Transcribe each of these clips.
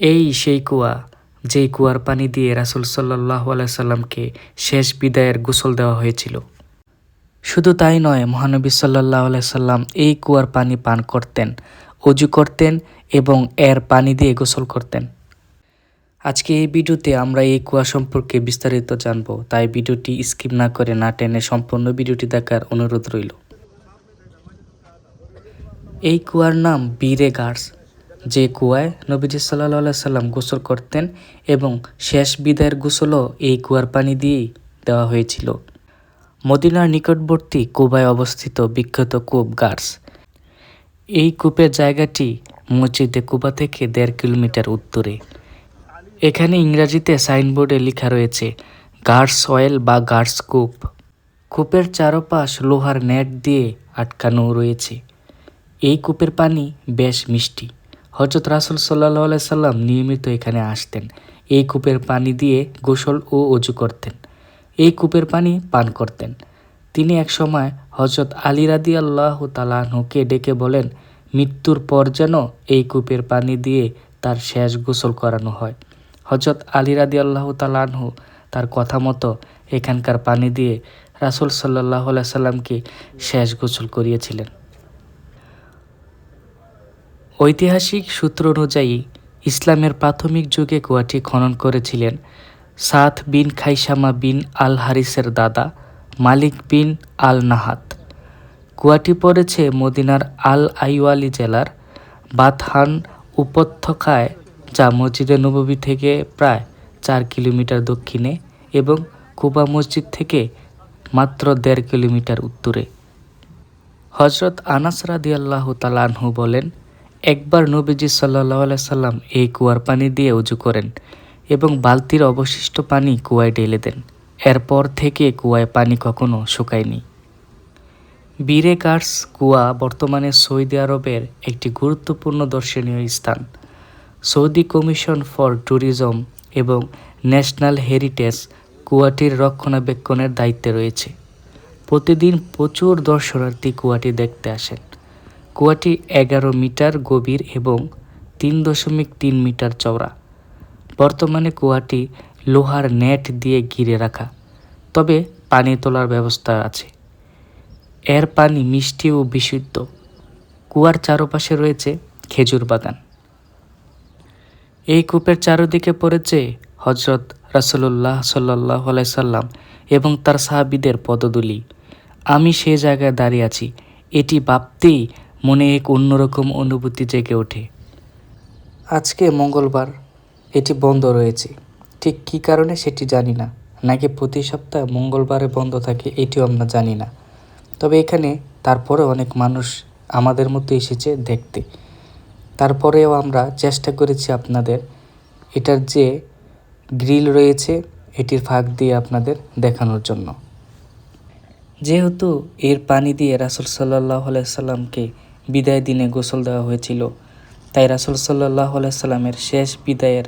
এই সেই কুয়া, যেই কুয়ার পানি দিয়ে রাসুল সাল্লাহ সাল্লামকে শেষ বিদায়ের গোসল দেওয়া হয়েছিল। শুধু তাই নয়, মহানবী সাল্লাহ সাল্লাম এই কুয়ার পানি পান করতেন, অজু করতেন এবং এর পানি দিয়ে গোসল করতেন। আজকে এই ভিডিওতে আমরা এই কুয়া সম্পর্কে বিস্তারিত জানব, তাই ভিডিওটি স্কিপ না করে না টেনে সম্পূর্ণ ভিডিওটি দেখার অনুরোধ রইল। এই কুয়ার নাম বীরে গার্স যে কুয়ায় নবীজি সাল্লাহ সাল্লাম গোসল করতেন এবং শেষ বিদায়ের গোসলও এই কুয়ার পানি দিয়েই দেওয়া হয়েছিল। মদিনার নিকটবর্তী কুবায় অবস্থিত বিখ্যাত কূপ গার্স। এই কূপের জায়গাটি মসজিদে কুবা থেকে দেড় কিলোমিটার উত্তরে। এখানে ইংরাজিতে সাইনবোর্ডে লেখা রয়েছে, গার্স অয়েল বা গার্স কূপ। কূপের চারপাশ লোহার নেট দিয়ে আটকানো রয়েছে। এই কূপের পানি বেশ মিষ্টি। হজরত রাসুল সাল্লাহ সাল্লাম নিয়মিত এখানে আসতেন। এই কূপের পানি দিয়ে গোসল ও অজু করতেন। এই কূপের পানি পান করতেন। তিনি একসময় হজরত আলী রাদি আল্লাহ তালাহুকে ডেকে বলেন, মৃত্যুর পর যেন এই কূপের পানি দিয়ে তার শেষ গোসল করানো হয়। হজরত আলী রাদি আল্লাহ তালাহু তার কথা মতো এখানকার পানি দিয়ে রাসুল সাল্লাহ সাল্লামকে শেষ গোসল করিয়েছিলেন। ঐতিহাসিক সূত্র অনুযায়ী, ইসলামের প্রাথমিক যুগে কুয়াটি খনন করেছিলেন সাথ বিন খাইসামা বিন আল হারিসের দাদা মালিক বিন আল নাহাত কুয়াটি পড়েছে মদিনার আল আইওয়ালি জেলার বাতহান উপত্যকায়, যা মসজিদে নববী থেকে প্রায় চার কিলোমিটার দক্ষিণে এবং কুবা মসজিদ থেকে মাত্র দেড় কিলোমিটার উত্তরে। হজরত আনাস রাদি আল্লাহ তালানহু বলেন একবার নবীজি সাল্লাহ সাল্লাম এই কুয়ার পানি দিয়ে উজু করেন এবং বালতির অবশিষ্ট পানি কুয়ায় ঢেলে দেন। এরপর থেকে কুয়ায় পানি কখনো শুকায়নি। বীরে কার্স কুয়া বর্তমানে সৌদি আরবের একটি গুরুত্বপূর্ণ দর্শনীয় স্থান। সৌদি কমিশন ফর ট্যুরিজম এবং ন্যাশনাল হেরিটেজ কুয়াটির রক্ষণাবেক্ষণের দায়িত্বে রয়েছে। প্রতিদিন প্রচুর দর্শনার্থী কুয়াটি দেখতে আসেন। কুয়াটি এগারো মিটার গভীর এবং তিন দশমিক তিন মিটার চওড়া। বর্তমানে কুয়াটি লোহার নেট দিয়ে ঘিরে রাখা, তবে পানি তোলার ব্যবস্থা আছে। এর পানি মিষ্টি ও বিশুদ্ধ। কুয়ার চারপাশে রয়েছে খেজুর বাগান। এই কূপের চারদিকে পড়েছে হজরত রাসলুল্লাহ সাল্লাহ সাল্লাম এবং তার সাহাবিদের পদদুলি আমি সে জায়গায় দাঁড়িয়ে আছি। এটি ভাবতেই মনে এক অন্যরকম অনুভূতি জেগে ওঠে। আজকে মঙ্গলবার, এটি বন্ধ রয়েছে। ঠিক কী কারণে সেটি জানি না, নাকি প্রতি সপ্তাহে মঙ্গলবারে বন্ধ থাকে এটিও আমরা জানি না। তবে এখানে তারপরে অনেক মানুষ আমাদের মতো এসেছে দেখতে। তারপরেও আমরা চেষ্টা করেছি আপনাদের এটার যে গ্রিল রয়েছে, এটির ফাঁক দিয়ে আপনাদের দেখানোর জন্য। যেহেতু এর পানি দিয়ে রাসুল সাল্লাহ সাল্লামকে বিদায় দিনে গোসল দেওয়া হয়েছিল। তাই রাসুল সাল্লাহ সাল্লামের শেষ বিদায়ের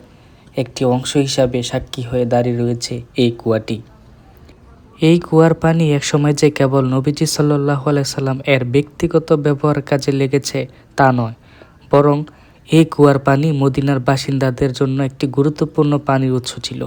একটি অংশ হিসাবে সাক্ষী হয়ে দাঁড়িয়ে রয়েছে এই কুয়াটি। এই কুয়ার পানি একসময় যে কেবল নবীজি সাল্লাহ সাল্লাম এর ব্যক্তিগত ব্যবহার কাজে লেগেছে তা নয়, বরং এই কুয়ার পানি মদিনার বাসিন্দাদের জন্য একটি গুরুত্বপূর্ণ পানির উৎস ছিল।